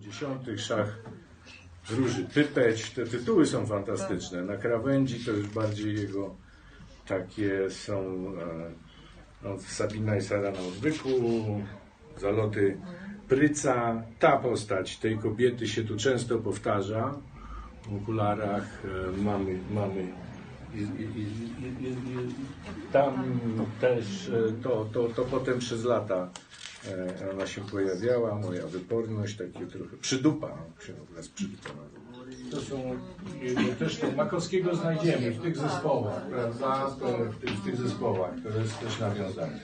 70., szach Róży Typeć. Te tytuły są fantastyczne. Na krawędzi to już bardziej jego takie są e, no, Sabina i Sara na odwyku, zaloty Pryca. Ta postać tej kobiety się tu często powtarza. W okularach e, mamy, mamy i, i tam też e, to, to, to potem przez lata e, ona się pojawiała, moja wyporność, takie trochę przydupa się nazywa, przydupa. To są jego też to Makowskiego znajdziemy w tych zespołach, prawda? W tych, w tych zespołach, to jest też nawiązanie.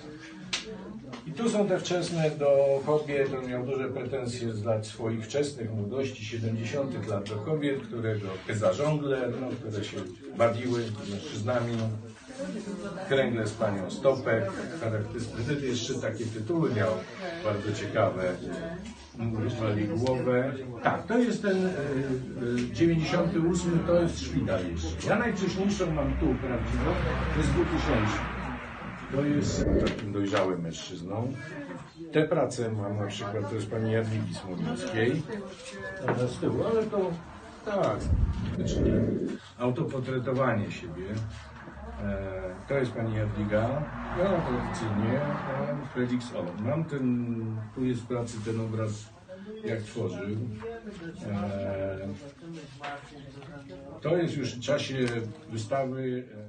I tu są te wczesne do kobiet, on miał duże pretensje z lat swoich wczesnych, młodości, 70 lat do kobiet, którego za żongler, no, które się bawiły mężczyznami, kręgle z panią Stopek, charakterystyczne, jeszcze takie tytuły miał bardzo ciekawe, wali głowę. Tak, to jest ten y, y, 98, to jest szpital jeszcze. Ja najwcześniejszą mam tu prawdziwą, to jest 2000. To jest takim dojrzałym mężczyzną. Te prace mam na przykład, to jest pani Jadwigi Smolińskiej. Ona z tyłu, ale to tak, czyli autoportretowanie siebie. E, to jest pani Jadwiga. Ja tradycyjnie mam Felix O. Mam ten, tu jest w pracy ten obraz, jak tworzył. E, to jest już w czasie wystawy. e,